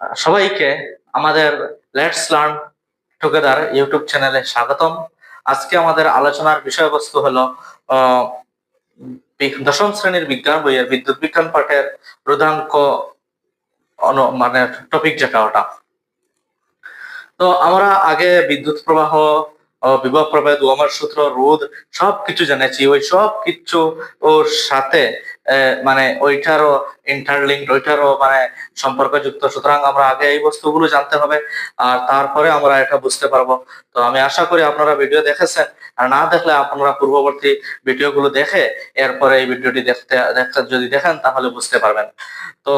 সবাইকে আমাদের let's learn together YouTube চ্যানেলে স্বাগতম। আজকে আমাদের আলোচনার বিষয়বস্তু হলো দশম শ্রেণির বিজ্ঞান, বইয়ের বিদ্যুৎ বিজ্ঞান পাঠের রোধাঙ্ক মানে টপিক যেটা ওটা। তো আমরা আগে বিদ্যুৎ প্রবাহ বিভব প্রভেদ ওমার সূত্র রোধ সব কিছু জেনেছি। ওই সব কিছু ওর সাথে মানে ওইটারও ইন্টারলিঙ্ক ওইটারও মানে সম্পর্কযুক্ত। সুতরাং আমরা আগে এই বস্তুগুলো জানতে হবে, আর তারপরে আমরা এটা বুঝতে পারব। তো আমি আশা করি আপনারা ভিডিও দেখেছেন, আর না দেখলে আপনারা পূর্ববর্তী ভিডিওগুলো দেখে, এরপরে এই ভিডিওটি দেখতে দেখতে, যদি দেখেন তাহলে বুঝতে পারবেন। তো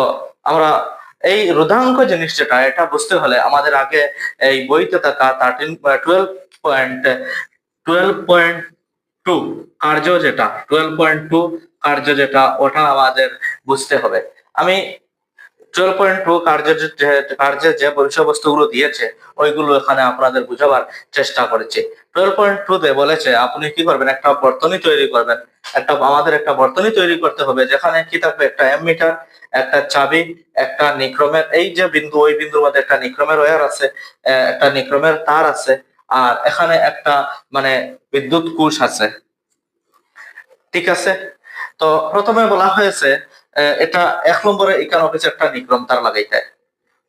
আমরা এই রোধাঙ্ক জিনিস যেটা, এটা বুঝতে হলে আমাদের আগে এই বইতে থাকা thirteen twelve point twelve point two কার্য যেটা টুয়েলভ পয়েন্ট টু কার্য যেটা, ওটা আমাদের বুঝতে হবে। আমি টুয়েলভ পয়েন্ট টু কার্যের কার্যের যে বিষয়বস্তুগুলো দিয়েছে, ওইগুলো এখানে আপনাদের বুঝাবার চেষ্টা করেছি। টুয়েলভ পয়েন্ট টু তে বলেছে, আপনি কি করবেন? একটা বর্তনী তৈরি করবেন। একটা, আমাদের একটা বর্তনী তৈরি করতে হবে, যেখানে কি থাকবে? একটা এমমিটার একটা চাবি, একটা নিক্রমের, এই যে বিন্দু, ওই বিন্দুর মধ্যে একটা নিক্রমের ওয়ার আছে একটা নিক্রমের তার আছে, আর এখানে একটা মানে বিদ্যুৎ কোষ আছে। ঠিক আছে? তো প্রথমে বলা হয়েছে এটা এক নম্বরে এখানে অফিসে একটা নিক্রম তার লাগাইতে।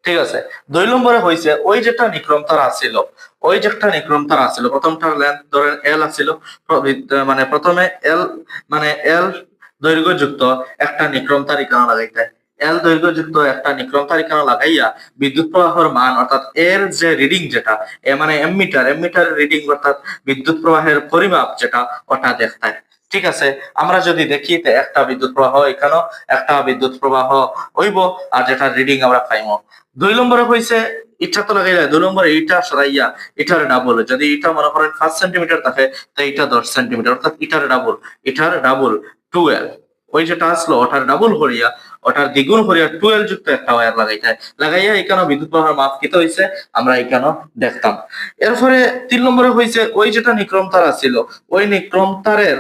ঠিক আছে? দুই নম্বরে হয়েছে ওই যেটা নিক্রম তার আছিল, ওই যে একটা নিক্রম তার আছিল, প্রথমটার লেন্থ ধরেন এল প্র- মানে প্রথমে এল মানে এল দৈর্ঘ্য যুক্ত একটা নিক্রম তার এখানে লাগাইতে। এল দৈর্ঘ্য যুক্ত একটা নিক্রম তার এখানে লাগাইয়া বিদ্যুৎ প্রবাহের মান, অর্থাৎ এর যে রিডিং যেটা, এ মানে এম মিটার এমমিটার এমমিটারের রিডিং অর্থাৎ বিদ্যুৎ প্রবাহের পরিমাপ যেটা, ওটা দেখতে। ঠিক আছে, আমরা যদি দেখি তো একটা বিদ্যুৎ প্রবাহ এখানেও একটা বিদ্যুৎ প্রবাহ হইব, আর যেটা রিডিং আমরা পাইমো। দুই নম্বরে হয়েছে ইটা তো লাগাইলে, দুই নম্বরে ইটা সরাইয়া, ইটার ডাবল যদি ইটা মনে করেন পাঁচ সেন্টিমিটার থাকে, তো ইটা দশ সেন্টিমিটার অর্থাৎ ইটার ডাবল ইটার ডাবল টুয়েলভ ওই যেটা আসলো ওটার ডাবল হরিয়া ওটার দ্বিগুণ হরিয়া টুয়েলভ যুক্ত একটা ওয়ার লাগাইতে হয়। লাগাইয়া এখানে বিদ্যুৎ প্রবাহ মাপ কিতে হয়েছে আমরা এখানে দেখতাম। এরপরে তিন নম্বরে হয়েছে ওই যেটা নিক্রম তার আছিল, ওই নিক্রম তারের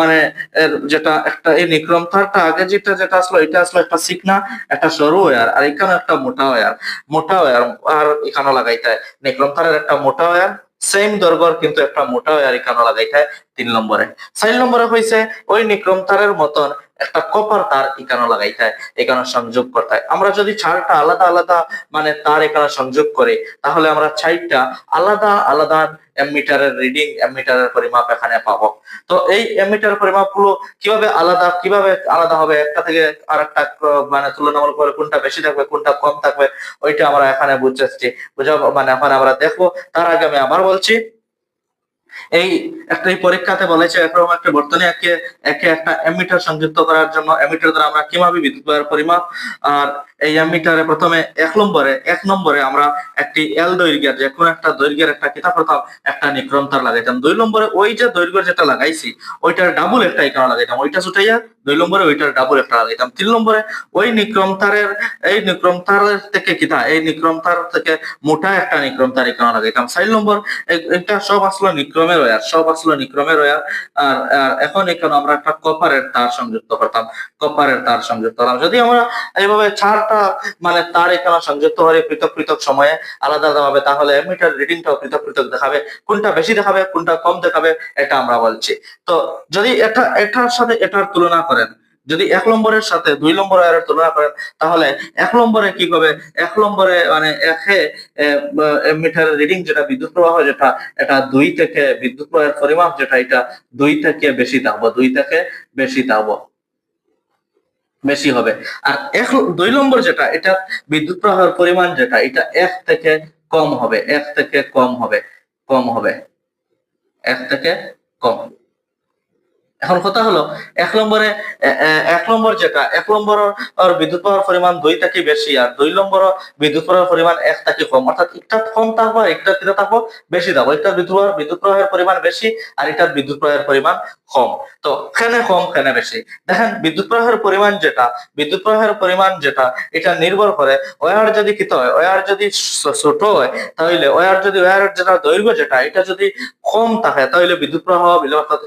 মানে যেটা একটা, এই নিক্রম তারটা আগে যেটা যেটা আসলো, এটা আসলো একটা সিকনা, একটা সরু ওয়ার আর এখানে একটা মোটা ওয়ার মোটা ওয়্যার আর এখানে লাগাইতে হয়। নিক্রম তারের একটা মোটা ওয়ার সেম দৈর্ঘ্যর কিন্তু একটা মোটা ওয়ার এখানে লাগাইতে হয়। তিন নম্বরে। চার নম্বরে হয়েছে ওই নিক্রম তারের মতন একটা কপার তার এখানে লাগাইতে হয় এখানে সংযোগ করতে আমরা যদি চারটা আলাদা আলাদা মানে তার এখানে সংযোগ করে, তাহলে আমরা চারটা আলাদা আলাদা এমিটারের রিডিং এমিটারের পরিমাপ এখানে পাবো। তো এই এমিটার পরিমাপগুলো কীভাবে আলাদা কীভাবে আলাদা হবে, একটা থেকে আর একটা মানে তুলনামূলক করে কোনটা বেশি থাকবে, কোনটা কম থাকবে, ওইটা আমরা এখানে বুঝেছি বুঝা মানে এখন আমরা দেখব। তার আগে আমি আবার বলছি এই একটা এই পরীক্ষাতে বলেছে এরকম একটা বর্তনী একে একে একটা এমিটার সংযুক্ত করার জন্য। এমিটার দ্বারা আমরা কীভাবে বিদ্যুৎ প্রবাহের পরিমাপ? আর এই এমিটারে প্রথমে এক নম্বরে এক নম্বরে আমরা একটি এল দৈর্ঘ্যের, যে কোনো একটা দৈর্ঘ্যের একটা কিতাব প্রথম একটা নিক্রম তার লাগাইতাম। দুই নম্বরে ওই যে দৈর্ঘ্য যেটা লাগাইছি, ওইটার ডাবল একটা এখানে লাগাইতাম। ওইটা ছুটাইয়া দুই নম্বরে ওইটার ডাবল একটা লাগাইতাম। তিন নম্বরে ওই নিক্রম তারের এই নিক্রম তারের থেকে কিতা, এই নিক্রম তার থেকে মোটা একটা নিক্রম তার এখানে লাগাইতাম। চার নম্বর এটা সব আসলো নিক্রমের ওয়ার সব আসলো নিক্রমের ওয়ার আর এখন এখানে আমরা একটা কপারের তার সংযুক্ত করতাম কপারের তার সংযুক্ত করলাম। যদি আমরা এইভাবে চারটা মানে তার এখানে সংযুক্ত হয়ে পৃথক পৃথক সময়ে আলাদা আলাদা হবে তাহলে এমিটার রিডিংটাও পৃথক পৃথক দেখাবে, কোনটা বেশি দেখাবে, কোনটা কম দেখাবে, এটা আমরা বলছি। তো যদি এটা, এটার সাথে এটার তুলনা করেন যদি এক নম্বরের সাথে দুই নম্বর এর তুলনা করেন, তাহলে এক নম্বরে কি হবে এক নম্বরে মানে একে মিটার রিডিং যেটা বিদ্যুৎ প্রবাহ যেটা, এটা দুই থেকে বিদ্যুৎ প্রবাহের পরিমাপ যেটা, এটা দুই থেকে বেশি থাকব দুই থেকে বেশি থাকব বেশি হবে। আর এক, দুই নম্বর যেটা, এটা বিদ্যুৎ প্রবাহের পরিমাণ যেটা, এটা এক থেকে কম হবে, এক থেকে কম হবে কম হবে, এক থেকে কম। এখন কথা হলো, এক নম্বরে এক নম্বর যেটা, এক নম্বর বিদ্যুৎ প্রবাহের পরিমাণ দুই থেকে বেশি, আর দুই নম্বর বিদ্যুৎ প্রবাহের পরিমাণ এক থেকে কম। অর্থাৎ একটা কম থাকব একটা কিনা থাকব বেশি থাকব একটা বিদ্যুৎ বিদ্যুৎ প্রবাহের পরিমাণ বেশি, আর এটার বিদ্যুৎ প্রবাহের পরিমাণ কম। তো কেনে কম, কেনে বেশি? দেখেন, বিদ্যুৎ প্রবাহের পরিমাণ যেটা, বিদ্যুৎ প্রবাহের পরিমাণ যেটা, এটা নির্ভর করে ওয়ার যদি কিত হয় ওয়ার যদি ছোট হয়, তাহলে ওয়ার যদি ওয়ারের যেটা দৈর্ঘ্য যেটা, এটা যদি কম থাকে তাহলে বিদ্যুৎ প্রবাহ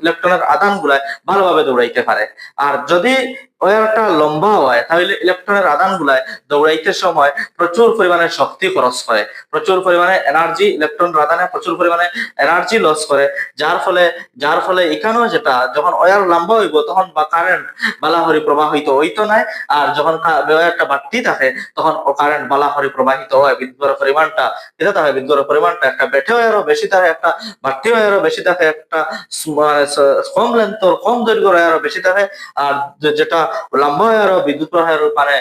ইলেকট্রনের আদান গুলায় ভালোভাবে দৌড়াইতে পারে। আর যদি ওয়ারটা লম্বা হয়, তাহলে ইলেকট্রনের আদান গুলায় দৌড়াইতে সময় প্রচুর পরিমাণে শক্তি খরচ করে, প্রচুর পরিমাণে এনার্জি ইলেকট্রন আদানে প্রচুর পরিমাণে এনার্জি লস করে, যার ফলে যার ফলে এখানেও যেটা, যখন লম্বা হইব, তখন বা কারেন্ট বালাহরি প্রবাহিত হইতো নাই, আর যখন ওয়ারটা বাড়তি থাকে, তখন ও কারেন্ট বালাহরি প্রবাহিত হয়, বিদ্যুতের পরিমাণটা এটা থাকে বিদ্যুতের পরিমাণটা একটা বেঠে ওয়ারও বেশি থাকে, একটা বাড়তি ওয়ারও বেশি থাকে, একটা মানে কম লেন্থ কম দৈর্ঘ্য ওয়ারও বেশি থাকে, আর যেটা লম্বা বিদ্যুৎ প্রবাহের মানে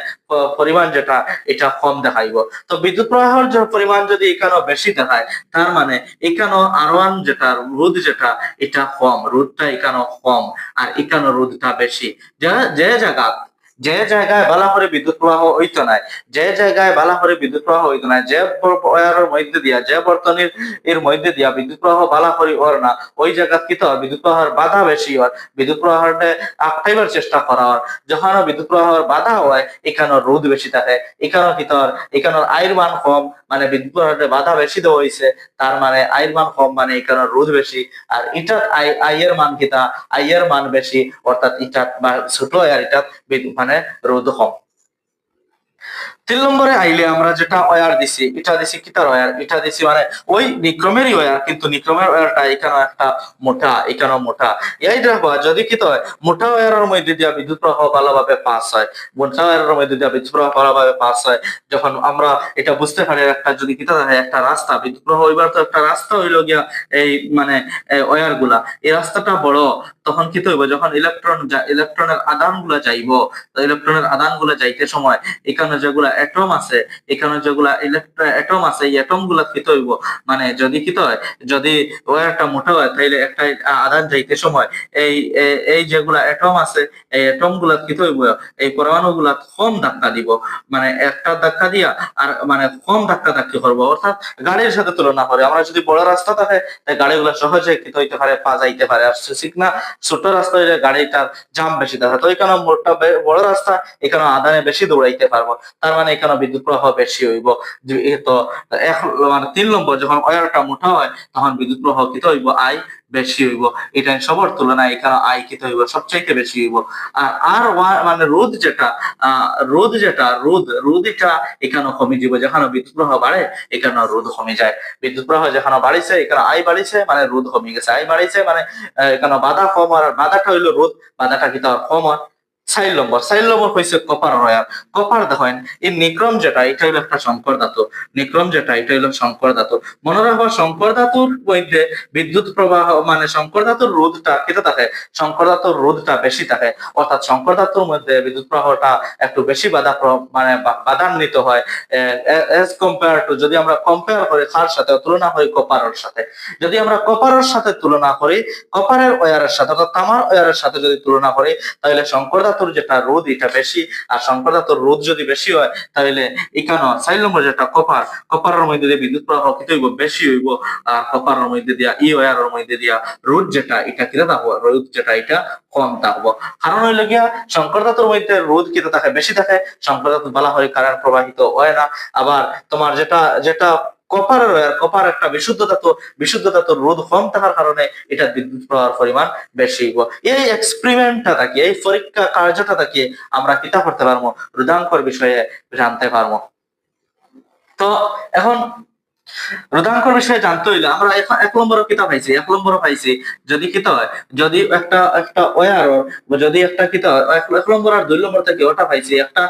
পরিমাণ যেটা, এটা কম দেখাইব। তো বিদ্যুৎ প্রবাহের যে পরিমাণ যদি এখানে বেশি দেখায় তার মানে এখানে আর ওয়ান যেটা রোদ যেটা, এটা কম রোদটা এখানে কম আর এখানে রোদটা বেশি যে যে জায়গা যে জায়গায় ভালো করে বিদ্যুৎ প্রবাহ হইতো নাই, যে জায়গায় ভালো করে বিদ্যুৎ প্রবাহ হইতো না যে মধ্যে দিয়া, যে বর্তনীর এর মধ্যে দিয়া বিদ্যুৎ প্রবাহ ভালো করে ওর না, ওই জায়গা কি তো বিদ্যুৎ প্রবাহের বাধা বেশি হয়। বিদ্যুৎ প্রবাহটা আটকাইবার চেষ্টা করা হয়। যখন বিদ্যুৎ প্রবাহের বাধা হয় এখানে রোদ বেশি থাকে। এখানে কি তোর এখানে আয়ের মান কম মানে বিদ্যুৎ বাধা বেশি দেওয়া হয়েছে, তার মানে আয়ের মান কম মানে এই কারণে রোদ বেশি, আর ইটার আই আয়ের মান কিতা, আয়ের মান বেশি, অর্থাৎ ইটাত ছোট আর ইটাত মানে রোদ কম। তিন নম্বরে আইলে আমরা যেটা ওয়ার দিছি এটা দিছি কিতার ওয়ার এটা দিছি মানে ওই নিক্রমেরই ওয়ার, কিন্তু নিক্রমের ওয়ারটা এখানে একটা মোটা এখানে মোটা। এই দেখো, যদি কি হয়, মোটা ওয়ারের মধ্যে দিয়া বিদ্যুৎ প্রবাহ ভালোভাবে পাস হয়, মোটা ওয়ারের মধ্যে দিয়া বিদ্যুৎ প্রবাহ ভালোভাবে পাস হয়, যখন আমরা এটা বুঝতে পারি, একটা যদি কিতা থাকে, একটা রাস্তা, বিদ্যুৎ প্রবাহ হইবার তো একটা রাস্তা হইল গিয়া এই মানে ওয়ারগুলা এই রাস্তাটা বড়, তখন কি হইব, যখন ইলেকট্রন ইলেকট্রনের আদানগুলা যাইব ইলেকট্রনের আদানগুলা যাইতে সময়, এখানে যেগুলা অ্যাটম আছে এখানে যেগুলা ইলেকট্রন অ্যাটম আছে, এই অ্যাটমগুলা কি হইব মানে যদি কি হয় যদি ওয়ারটা মোটা হয়, তাইলে একটা আদান যাইতে সময়, এই এই যেগুলা অ্যাটম আছে, এই অ্যাটমগুলা কি হইব এই পরমাণু গুলা কম ধাক্কা দিব। মানে একটা ধাক্কা দিয়া আর মানে কম ধাক্কা ধাক্কি করব। অর্থাৎ গাড়ির সাথে তুলনা করে, আমরা যদি বড় রাস্তা থাকে, তাই গাড়িগুলো সহজে কি হইতে পারে, পা যাইতে পারে। আর ঠিক না, ছোট রাস্তা হইলে গাড়িটার জাম বেশি থাকে তো এখানে মোটা বে- বড় রাস্তা এখানে আদানে বেশি দৌড়াইতে পারব। তার মানে এখানে বিদ্যুৎ প্রবাহ বেশি হইব? তো মানে তিন নম্বর, যখন ওয়ারটা মোটা হয়, তখন বিদ্যুৎ প্রবাহ কি হইব আই বেশি হইব। এটা সবার তুলনায় এখানে আই কি হইব, সবচাইতে বেশি হইব। আর আর মানে রোদ যেটা রোদ যেটা রোদ রোদ এটা এখানে কমে যাব যেখানে বিদ্যুৎ প্রবাহ বাড়ে এখানে রোদ কমে যায়। বিদ্যুৎ প্রবাহ যেখানে বাড়িছে এখানে আই বাড়িছে মানে রোদ কমে গেছে। আই বাড়িছে মানে এখানে বাধা কম আর বাধাটা হইল রোদ বাধাটা কি তার কম হয়। চাইল নম্বর চাইল নম্বর হয়েছে কপার রয়ার কপার দেখেন, এই নিক্রম যেটা, এটা হইল একটা শঙ্কর ধাতু। নিক্রম যেটা, এটা হইল শঙ্কর ধাতু। মনে রাখবা, শঙ্কর ধাতুর মধ্যে বিদ্যুৎ প্রবাহ মানে শঙ্কর ধাতুর রোধটা কেটে থাকে, শঙ্কর ধাতুর রোধটা বেশি থাকে। অর্থাৎ শঙ্কর ধাতুর মধ্যে বিদ্যুৎ প্রবাহটা একটু বেশি বাধা মানে বাধান্বিত হয়। এজ কম্পেয়ার টু যদি আমরা কম্পেয়ার করি কার সাথে তুলনা করি কপারের সাথে। যদি আমরা কপারের সাথে তুলনা করি, কপারের ওয়ারের সাথে, অর্থাৎ তামার ওয়ারের সাথে যদি তুলনা করি, তাহলে শঙ্কর ধাতুর যেটা রোধ, এটা বেশি। আর ধাতুর রোধ যদি বেশি হয়, তাহলে এখানে চাইল নম্বর যেটা কপার, কপারের মধ্যে দিয়ে বিদ্যুৎ প্রবাহ কি হইব, বেশি হইব। আর কপারের মধ্যে দিয়া ই ওয়ারের মধ্যে দিয়া রোধ যেটা, এটা কিনা থাকব রোদ যেটা, এটা কম থাকব কারণ হইল গিয়া ধাতুর মধ্যে রোদ কিটা থাকে বেশি থাকে ধাতু বলা হয় কারেন্ট প্রবাহিত হয় না। আবার তোমার যেটা যেটা কপার কপার একটা বিশুদ্ধ ধাতু বিশুদ্ধ ধাতুর রোধ কম থাকার কারণে এটা বিদ্যুৎ প্রবাহের পরিমাণ বেশি হইব। এই এক্সপেরিমেন্টটা থাকি, এই পরীক্ষা কার্যটা থাকি আমরা কিতা করতে পারব? রোধাঙ্কর বিষয়ে জানতে পারব। তো এখন রোধাঙ্কর বিষয়ে জানতে হইলে আমরা এখন এক নম্বরও কিতাব পাইছি, এক নম্বরও পাইছি। যদি কিতা হয়, যদি একটা একটা ওয়ার যদি একটা কিতা এক নম্বর আর দুই নম্বর থেকে ওটা পাইছি। একটা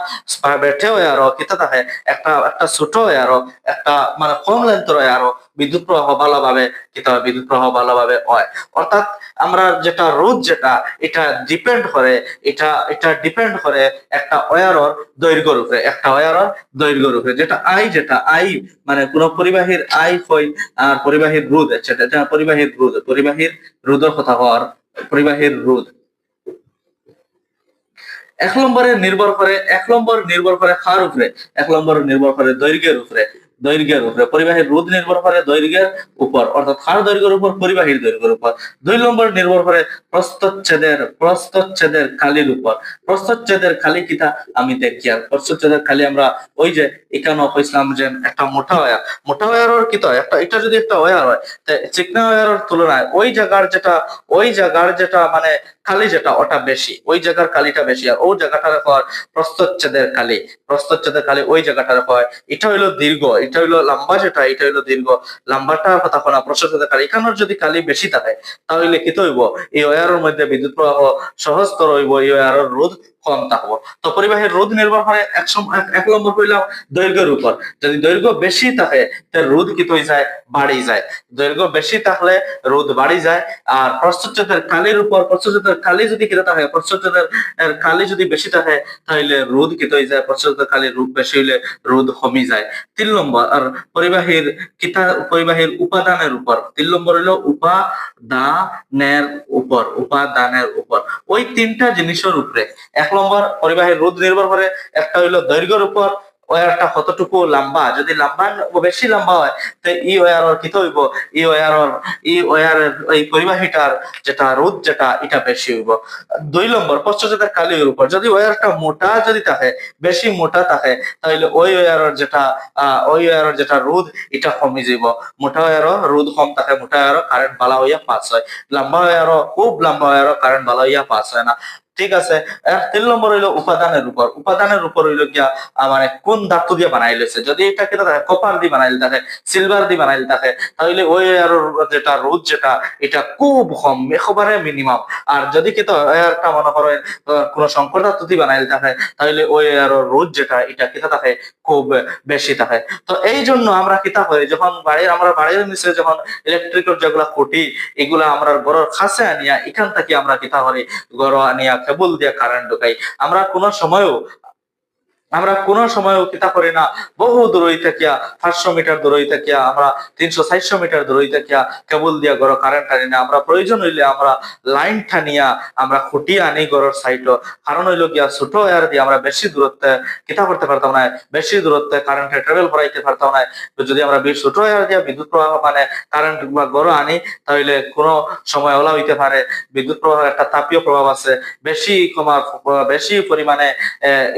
বেঠে ওয়ার কিতা থাকে একটা একটা ছোট ওয়ার একটা মানে কম লেন্থের ওয়ারও বিদ্যুৎ প্রবাহ ভালোভাবে কিতা হয় বিদ্যুৎ প্রবাহ ভালোভাবে হয়। অর্থাৎ আমরা যেটা রোধ যেটা, এটা ডিপেন্ড করে, এটা এটা ডিপেন্ড করে একটা ওয়ারর দৈর্ঘ্যের উপরে, একটা ওয়ারর দৈর্ঘ্যের উপরে। যেটা আই যেটা আই মানে কোন পরিবাহীর আই হয় আর পরিবাহীর সেটা এটা পরিবাহীর রোধ, পরিবাহীর রোধের কথা হওয়ার, পরিবাহীর রোধ। এক নম্বরে নির্ভর করে, এক নম্বর নির্ভর করে খার উপরে? এক নম্বর নির্ভর করে দৈর্ঘ্যের উপরে। দৈর্ঘ্যের উপরে, পরিবাহীর রোধ নির্ভর করে দৈর্ঘ্যের উপর, অর্থাৎ হার দৈর্ঘ্যের উপর, পরিবাহীর দৈর্ঘ্যের উপর। দুই নম্বর নির্ভর করে প্রস্তচ্ছেদের প্রস্তচ্ছেদের খালির উপর। প্রস্তচ্ছেদের খালি কিতা? আমি দেখি আর প্রস্তচ্ছেদের খালি আমরা ওই যে এখানে কইছিলাম যে একটা মোটা ওয়ার মোটা ওয়ারের কি তো একটা এটা যদি একটা ওয়ার হয় চিকনা ওয়ারের তুলনায় ওই জায়গার যেটা ওই জায়গার যেটা মানে খালি যেটা, ওটা বেশি। ওই জায়গার কালিটা বেশি। আর ওই জায়গাটার হয় প্রস্তচ্ছেদের খালি। প্রস্তচ্ছেদের খালি ওই জায়গাটার হয় এটা হইল দীর্ঘ। এটা হইল লম্বা যেটা, এটা হইল দীর্ঘ। লম্বাটা কথা প্রশস্ত কালি এখানের যদি কালি বেশি থাকে, তাহলে কি হইব এই ওয়ারের মধ্যে বিদ্যুৎ প্রবাহ সহজতর হইব, এই ওয়ারের রোধ কম থাকব তো পরিবাহের রোধ নির্ভর করে এক এক- নম্বর হইলাম দৈর্ঘ্যের উপর। যদি দৈর্ঘ্য বেশি থাকে, তাহলে রোধ কি যায়? বাড়ি যায়। দৈর্ঘ্য বেশি থাকলে রোধ বাড়ি যায়। আর কালির উপর কালি যদি কিনা থাকে কালি যদি বেশি থাকে, তাহলে যায়? বেশি হইলে কমি যায়। তিন নম্বর, আর পরিবাহীর কিতা পরিবাহীর উপাদানের উপর। তিন নম্বর হইল উপাদানের উপর উপাদানের উপর। ওই তিনটা জিনিসের উপরে। এক নম্বর পরিবাহীর রোধ নির্ভর করে। একটা হইল দৈর্ঘ্যের উপর ওয়ারটা কতটুকু লম্বা? যদি লম্বা বেশি লম্বা হয় তো ই ওয়ার কি হইব ই ওয়ার ই ওয়ারের এই পরিবাহীটার যেটা রোধ যেটা এটা বেশি হইব। দুই নম্বর পশ্চাতের কালির উপর। যদি ওয়ারটা মোটা যদি থাকে বেশি মোটা থাকে তাহলে ওই ওয়ারের যেটা আহ, ওই ওয়ারের যেটা রোধ এটা কমে যাব মোটা ওয়ারও রোধ কম থাকে মোটা ওয়ারও কারেন্ট বালা হইয়া পাস হয়। লম্বা ওয়ারও খুব লম্বা ওয়ারও কারেন্ট বালা হইয়া পাস হয় না। ঠিক আছে? তিন নম্বর হইল উপাদানের উপর উপাদানের উপর হইল গিয়া মানে কোন ধাতু দিয়ে বানাই লেছে? যদি এটা কেটে থাকে কপার দিয়ে বানাইলে থাকে সিলভার দিয়ে বানাইলে থাকে তাহলে ওই আর যেটা রোদ যেটা এটা খুব কম একেবারে মিনিমাম আর যদি কেতো একটা মনে আহ, কোনো সংকট ধাতু দিয়ে বানাইলে থাকে তাহলে ওই আর রোদ যেটা এটা কেটে থাকে খুব বেশি থাকে তো এই জন্য আমরা কিতা করি যখন বাড়ির আমরা বাড়ির নিচে যখন ইলেকট্রিকের যেগুলা খুঁটি এগুলা আমরা ঘরের খাসে আনিয়া এখান থেকে আমরা কিতা করি ঘর আনিয়া কেবল দিয়া কারেন্ট ঢুকাই। আমরা কোনো সময়ও আমরা কোনো সময়ও কিতা করি না। বহু দূরই থাকিয়া, পাঁচশো মিটার দূরই থাকিয়া, আমরা তিনশো, চারশো মিটার দূরই থাকিয়া কেবল দিয়া ঘর কারেন্ট আনি না। আমরা প্রয়োজন হইলে আমরা লাইন ঠানিয়া আমরা খুঁটি আনি ঘরের সাইড কারণ হইল গিয়া ছোট এয়ার দিয়ে আমরা বেশি দূরত্বে কিতা করতে পারতাম না, বেশি দূরত্বে কারেন্টে ট্রাভেল করাইতে পারতাম না। যদি আমরা ছোট এয়ার দিয়া বিদ্যুৎ প্রবাহ মানে কারেন্ট বা গড় আনি, তাহলে কোনো সময় ওলা হইতে পারে। বিদ্যুৎ প্রবাহের একটা তাপীয় প্রভাব আছে। বেশি কমার, বেশি পরিমাণে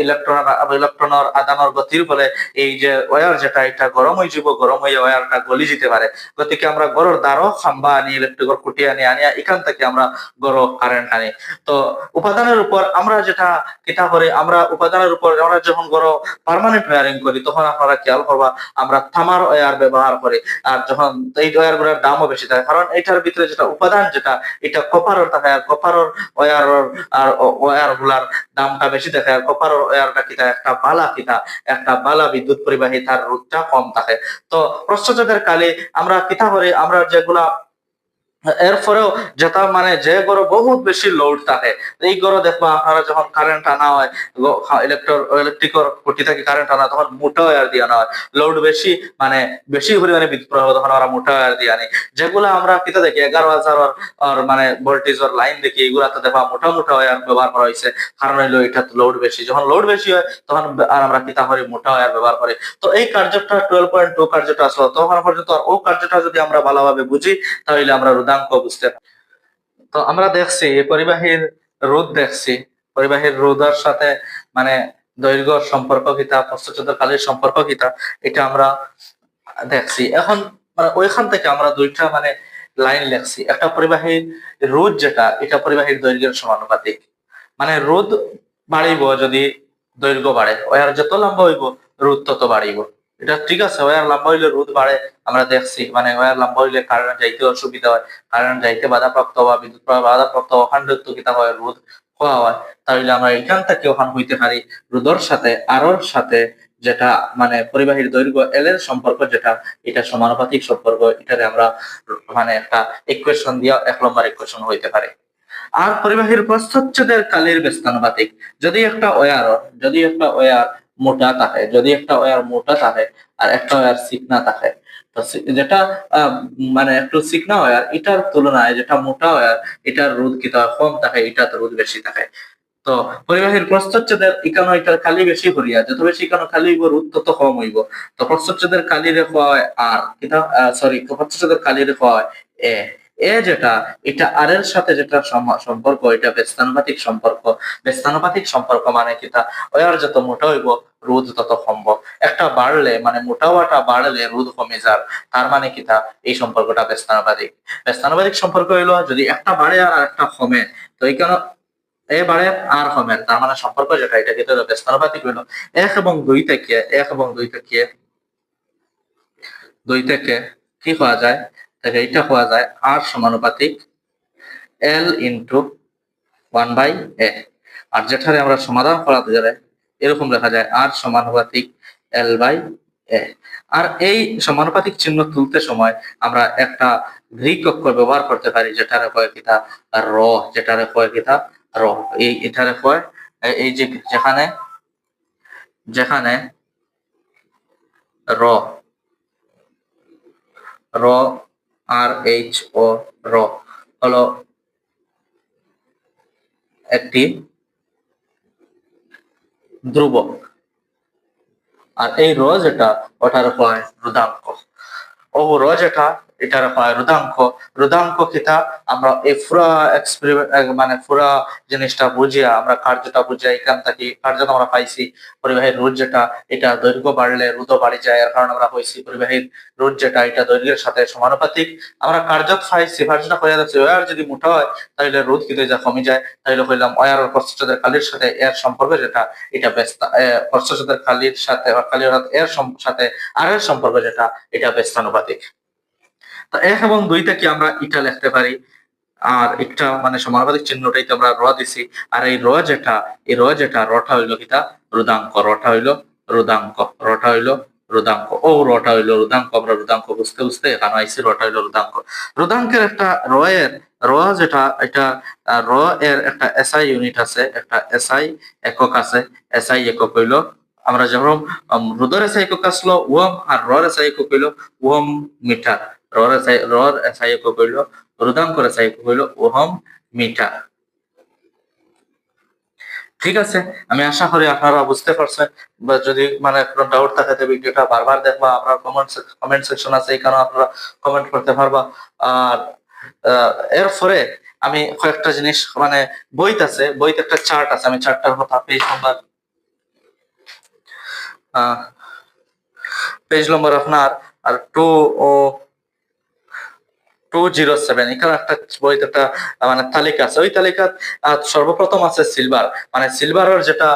ইলেকট্রন ইলেকট্রনের আদানের গতির ফলে এই যে ওয়ার যেটা, এটা গরম হয়ে যাব গরম হয়ে ওয়ারটা গলি যেতে পারে গতিকে আমরা গড়ের দ্বারও খাম্বা আনি ইলেকট্রিকের খুঁটি আনি আনিয়া এখান থেকে আমরা গড় কারেন্ট আনি। তো উপাদানের উপর আমরা যেটা কিতা করি আমরা উপাদানের উপর আমরা যখন গড় পার্মানেন্ট ওয়ারিং করি, তখন আপনারা খেয়াল করবা আমরা থামার ওয়ার ব্যবহার করি, আর যখন এই ওয়ারগুলোর দামও বেশি থাকে। কারণ এটার ভিতরে যেটা উপাদান, যেটা এটা কপারের থাকে আর কপারের ওয়ার আর ওয়ারগুলার দামটা বেশি থাকে, আর কপারের ওয়ারটা কিতা একটা বালা পিতা, একটা বালা বিদ্যুৎ পরিবাহী তার রোধটা কম থাকে। তো প্রশ্নজাতের কালে আমরা কিতা করে আমরা যেগুলা এরপরেও যেটা মানে যে গরো বহুত বেশি লোড থাকে। এই গরো দেখবা আপনারা যখন কারেন্ট আনা হয় ইলেকট্রিকর খুঁটি থেকে কারেন্ট আনা তখন মোটা ওয়্যার দিয়ে আনা হয়। লোড বেশি মানে বেশি পরিমাণে বিদ্যুৎ প্রবাহ তখন আমরা মোটা ওয়্যার দিয়ে আনি। যেগুলো আমরা কিতা দেখি এগারো হাজার আর মানে ভোল্টেজের লাইন দেখি এগুলা তো দেখবা মোটা মোটা ওয়্যার ব্যবহার করা হয়েছে কারণ হইল এটা লোড বেশি। যখন লোড বেশি হয়, তখন আর আমরা কিতা করি মোটা ওয়্যার ব্যবহার করি। তো এই কার্যটা টুয়েলভ পয়েন্ট টু কার্যটা আসলো তখন পর্যন্ত আর ও কার্যটা যদি আমরা ভালোভাবে বুঝি তাহলে আমরা রোধাঙ্ক বুঝতে তো আমরা দেখছি পরিবাহীর রোধ দেখছি। পরিবাহীর রোধার সাথে মানে দৈর্ঘ্য সম্পর্ক কিতা প্রস্তুত কালের সম্পর্ক কিতা, এটা আমরা দেখছি। এখন মানে ওইখান থেকে আমরা দুইটা মানে লাইন লেখছি। একটা পরিবাহীর রোদ যেটা, এটা পরিবাহীর দৈর্ঘ্যের সমানুপাতিক। মানে রোদ বাড়িব যদি দৈর্ঘ্য বাড়ে, ওয়ার যত লম্বা হইব, রোদ তত বাড়িব। এটা ঠিক আছে, ওয়ার লম্বা হইলে রোদ বাড়ে, আমরা দেখছি। মানে ওয়ার লম্বা হইলে কারেন্ট যাইতে অসুবিধা হয়। কারেন্ট যাইতে বাধাপ্রাপ্ত বা বিদ্যুৎ বাধাপ্রাপ্ত তো কিতা হয় রোধ হওয়া হয়? তাহলে আমরা এখান থেকে ওখান হইতে পারি রোধর সাথে, আরোর সাথে যেটা মানে পরিবাহীর দৈর্ঘ্য এল এর সম্পর্ক যেটা, এটা সমানুপাতিক সম্পর্ক এটারে আমরা মানে একটা ইকুয়েশন দিয়া এক নম্বর ইকুয়েশন হইতে পারে। আর পরিবাহীর প্রস্থচ্ছেদের কালের ব্যস্তানুপাতিক, যদি একটা ওয়ার, যদি একটা ওয়ার মোটা থাকে, যদি একটা ওয়ার মোটা থাকে আর একটা ওয়ার চিকনা থাকে। তো যেটা মানে একটু চিকনা ওয়ার এটার তুলনায় যেটা মোটা ওয়ার এটার রোধ কি কম থাকে এটার রোদ বেশি থাকে। তো পরিবাহীর প্রস্তচ্ছেদের ইকানো এটার খালি বেশি হরিয়া যত বেশি ইকানো খালি হইব, রোদ তত কম হইব। তো প্রস্তচ্ছেদের খালি রেখা হয় আর, কিতা সরি প্রস্তচ্ছেদের খালি রেখা হয় এ। এ যেটা, এটা আর এর সাথে যেটা সম্পর্ক, এটা ব্যস্তানুপাতিক সম্পর্ক। ব্যস্তানুপাতিক সম্পর্ক মানে কিতা ওয়ার যত মোটা হইব রোদ তত কমব। একটা বাড়লে মানে মোটা হওয়াটা বাড়লে রোদ কমে যার। তার মানে কিতা এই সম্পর্কটা ব্যস্তানুপাতিক ব্যস্তানুপাতিক সম্পর্ক হইল, যদি একটা বাড়ে আর একটা কমে, তো এই কেন এ বাড়ে আর কমে? তার মানে সম্পর্ক যেটা, এটা কিন্তু ব্যস্তানুপাতিক হইল। এক এবং দুই থেকে, এক এবং দুই থেকে দুই থেকে কি হওয়া যায়? তাহলে এইটা হওয়া যায় আর সমানুপাতিক L into one by A আর যেখানে আমরা সমাধান করাতে যাবে এরকম লেখা যায় আর সমানুপাতিক এল বাই এ আর এই সমানুপাতিক চিহ্ন তুলতে সময় আমরা একটা গ্রিক অক্ষর ব্যবহার করতে পারি, যেটারে কয় কিতা? র, যেটারে কয় কিতা? র। এই, এটারে কয়, এই যে যেখানে যেখানে র র আর এইচ ও র হলো একটি ধ্রুবক। আর এই র যেটা, ওটার হয় রুদাঙ্ক। ও র যেটা এটার হয় রুদাঙ্ক। রুদাঙ্ক কিতা? আমরা এই পুরা এক্সপেরিমেন্ট মানে ফুরা জিনিসটা বুঝিয়া, আমরা কার্যটা বুঝিয়া এখান থেকে, কার্যটা আমরা পাইছি, পরিবাহীর রোধ যেটা এটা দৈর্ঘ্য বাড়লে রোধও বাড়ি যায়, এর কারণে আমরা হয়েছি পরিবাহীর রোধ যেটা এটা দৈর্ঘ্যের সাথে সমানুপাতিক। আমরা কার্যত পাইছি কার্যটা হয়ে যাচ্ছে ওয়ার যদি মোটা হয় তাহলে রোধ কিন্তু যা কমে যায়। তাহলে হইলাম ওয়ার প্রস্তুতের কালির সাথে এর সম্পর্ক যেটা, এটা ব্যস্ত প্রস্তুতের কালির সাথে, বা কালির এর সাথে আর এর সম্পর্ক যেটা, এটা ব্যস্তানুপাতিক। এক এবং দুই থেকে আমরা ইটা লিখতে পারি? আর একটা মানে সমানুপাতিক চিহ্নটাই তো আমরা র দিছি। আর এই র যেটা, এই র যেটা রটা হইল কিতা রুদাঙ্ক। রটা হইল রুদাঙ্ক। রটা হইল রুদাঙ্ক। ও রটা হইল রুদাঙ্ক। আমরা রুদাঙ্ক বুঝতে বুঝতে এখানে আইসি রটা হইল রুদাঙ্ক। রুদাঙ্কের একটা র এর, র যেটা, এটা র এর একটা এসআই ইউনিট আছে, একটা এসআই একক আছে। এসআই একক হইল, আমরা যেমন রুদর এসআই একক আসলো ওহম আর রর এসআই একক হইল ওহম মিটার। রর রর এসআই একক হইল ওহম মিটার ঠিক আছে, আমি আশা করি আপনারা বুঝতে পারছেন, বা যদি মানে কোনো ডাউট থাকে তো ভিডিওটা বারবার দেখবা, আপনার কমেন্ট কমেন্ট সেকশন আছে এখানে আপনারা কমেন্ট করতে পারবা। আর এরপরে আমি কয়েকটা জিনিস মানে বইত আছে, বইতে একটা চার্ট আছে, আমি চার্টটার কথা পেজ নাম্বার পেজ নম্বর আপনার, আর two O two zero seven. এখানে একটা একটা মানে তালিকা আছে। ওই তালিকা সর্বপ্রথম আছে সিলভার। মানে সিলভারের যেটা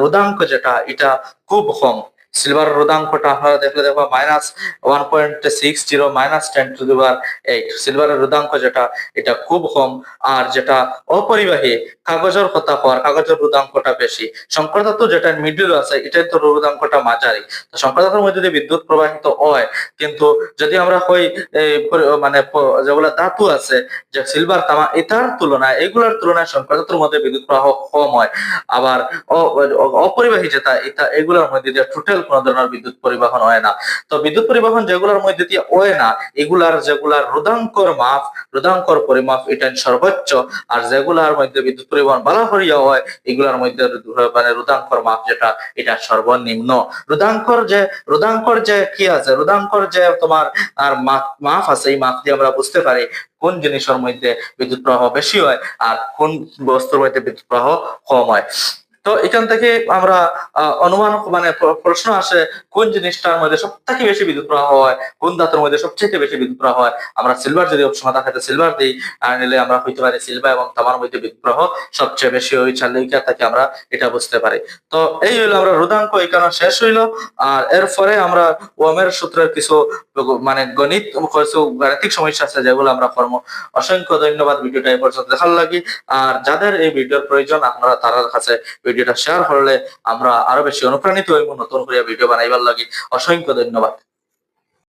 রোদাঙ্ক যেটা, এটা খুব কম। সিলভার রোধাঙ্কটা আপনারা দেখলে দেখবা minus one point six zero minus ten to the power eight সিলভারের রোধাঙ্ক যেটা, এটা খুব কম। আর যেটা অপরিবাহী, কাগজের কথা হওয়ার কাগজের রোধাঙ্কটা বেশি। শঙ্কর ধাতু যেটা মিডিল আছে, এটাই তো রোধাঙ্কটা মাঝারি। তো শঙ্কর ধাতুর মধ্যে যদি বিদ্যুৎ প্রবাহিত হয়, কিন্তু যদি আমরা পরি- মানে যেগুলা ধাতু আছে, যে সিলভার তামা, এটার তুলনায়, এগুলোর তুলনায় শঙ্কর ধাতুর মধ্যে বিদ্যুৎ প্রবাহ কম হয়। আবার অপরিবাহী যেটা, এটা, এগুলোর মধ্যে দিয়ে টোটাল কোনো ধরনের বিদ্যুৎ পরিবহন হয় না। তো বিদ্যুৎ পরিবহন যেগুলোর মধ্যে দিয়ে হয় না, এগুলার যেগুলার রোধাঙ্কর মাপ, রোধাঙ্কর পরিমাপ এটা সর্বোচ্চ, আর যেগুলার মধ্যে বিদ্যুৎ পরিবহন বালা হরিয়া হয়, এগুলার মধ্যে মানে রোধাঙ্কর মাপ যেটা, এটা সর্বনিম্ন। রোধাঙ্কর যে রোধাঙ্কর যে কি আছে? রোধাঙ্কর যে তোমার, আর মাপ আছে, এই মাপ দিয়ে আমরা বুঝতে পারি কোন জিনিসের মধ্যে বিদ্যুৎ প্রবাহ বেশি হয়, আর কোন বস্তুর মধ্যে বিদ্যুৎ প্রবাহ কম হয়। তো এখান থেকে আমরা অনুমান মানে প্রশ্ন আসে, কোন জিনিসটার মধ্যে সব থেকে বেশি বিদ্যুৎ প্রবাহ হয়? কোন ধাতুর মধ্যে সবচেয়ে বেশি বিদ্যুৎ প্রবাহ হয়? আমরা সিলভার যদি অপশন থাকে সিলভার দিই নিলে আমরা হইতে পারি সিলভার এবং তামার মধ্যে বিদ্যুৎ প্রবাহ সবচেয়ে বেশি ওই চালিকা থেকে আমরা এটা বুঝতে পারি। তো এই হইল আমরা রোধাঙ্ক এখানে শেষ হইল। আর এরপরে আমরা ওমের সূত্রের কিছু মানে গণিত, কিছু গাণিতিক সমস্যা আছে, যেগুলো আমরা কর্ম অসংখ্য ধন্যবাদ ভিডিওটা এই পর্যন্ত দেখার লাগি। আর যাদের এই ভিডিওর প্রয়োজন, আপনারা তার কাছে ভিডিওটা শেয়ার করলে আমরা আরও বেশি অনুপ্রাণিত হইব, নতুন করে ভিডিও বানাইবার লাগে। অসংখ্য ধন্যবাদ।